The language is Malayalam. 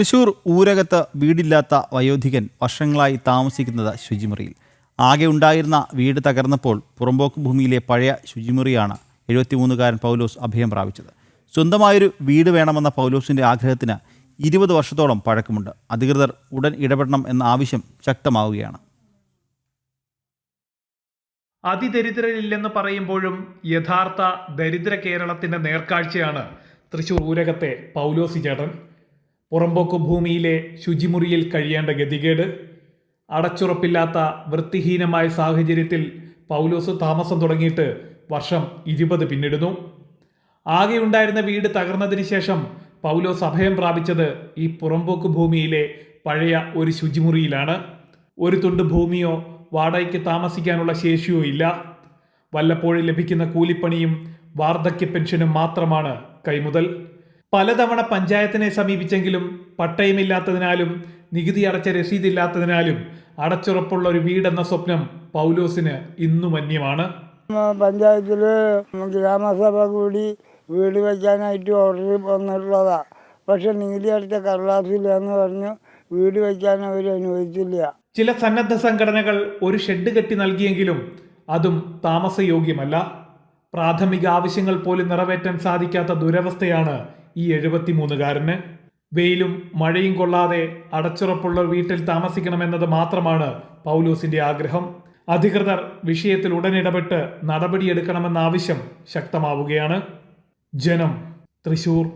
തൃശൂർ ഊരകത്ത് വീടില്ലാത്ത വയോധികൻ വർഷങ്ങളായി താമസിക്കുന്നത് ശുചിമുറിയിൽ. ആകെ ഉണ്ടായിരുന്ന വീട് തകർന്നപ്പോൾ പുറമ്പോക്ക് ഭൂമിയിലെ പഴയ ശുചിമുറിയാണ് എഴുപത്തിമൂന്നുകാരൻ പൗലോസ് അഭയം പ്രാപിച്ചത്. സ്വന്തമായൊരു വീട് വേണമെന്ന പൗലോസിന്റെ ആഗ്രഹത്തിന് ഇരുപത് വർഷത്തോളം പഴക്കമുണ്ട്. അധികൃതർ ഉടൻ ഇടപെടണം എന്ന ആവശ്യം ശക്തമാവുകയാണ്. അതിദരിദ്രരില്ലെന്ന് പറയുമ്പോഴും യഥാർത്ഥ ദരിദ്ര കേരളത്തിന്റെ നേർക്കാഴ്ചയാണ് തൃശൂർ ഊരകത്തെ പൗലോസി ചേട്ടൻ പുറമ്പോക്ക് ഭൂമിയിലെ ശുചിമുറിയിൽ കഴിയേണ്ട ഗതികേട് അടച്ചുറപ്പില്ലാത്ത വൃത്തിഹീനമായ സാഹചര്യത്തിൽ പൗലോസ് താമസം തുടങ്ങിയിട്ട് വർഷം ഇരുപത് പിന്നിടുന്നു. ആകെ ഉണ്ടായിരുന്ന വീട് തകർന്നതിന് ശേഷം പൗലോസ് അഭയം പ്രാപിച്ചത് ഈ പുറമ്പോക്ക് ഭൂമിയിലെ പഴയ ഒരു ശുചിമുറിയിലാണ്. ഒരു തുണ്ട് ഭൂമിയോ വാടകയ്ക്ക് താമസിക്കാനുള്ള ശേഷിയോ ഇല്ല. വല്ലപ്പോഴും ലഭിക്കുന്ന കൂലിപ്പണിയും വാർദ്ധക്യ പെൻഷനും മാത്രമാണ് കൈമുതൽ. പലതവണ പഞ്ചായത്തിനെ സമീപിച്ചെങ്കിലും പട്ടയമില്ലാത്തതിനാലും നികുതി അടച്ച രസീതില്ലാത്തതിനാലും അടച്ചുറപ്പുള്ള ഒരു വീടെന്ന സ്വപ്നം പൗലോസിന് ഇന്നും അന്യമാണ്. പഞ്ചായത്തിൽ ഗ്രാമസഭ കൂടി വീട് വയ്ക്കാനായിട്ട് ഓർഡർ വന്നിട്ടുള്ളതാ. പക്ഷെ നികുതി അടച്ച കടലാസില്ല എന്ന് പറഞ്ഞു വീട് വയ്ക്കാൻ അവർ അനുവദിച്ചില്ല. ചില സന്നദ്ധ സംഘടനകൾ ഒരു ഷെഡ് കെട്ടി നൽകിയെങ്കിലും അതും താമസയോഗ്യമല്ല. പ്രാഥമിക ആവശ്യങ്ങൾ പോലും നിറവേറ്റാൻ സാധിക്കാത്ത ദുരവസ്ഥയാണ് ഈ എഴുപത്തിമൂന്നുകാരന്. വെയിലും മഴയും കൊള്ളാതെ അടച്ചുറപ്പുള്ള വീട്ടിൽ താമസിക്കണമെന്നത് മാത്രമാണ് പൗലൂസിന്റെ ആഗ്രഹം. അധികൃതർ വിഷയത്തിൽ ഉടനിടപെട്ട് നടപടിയെടുക്കണമെന്ന ആവശ്യം ശക്തമാവുകയാണ്. ജനം തൃശൂർ.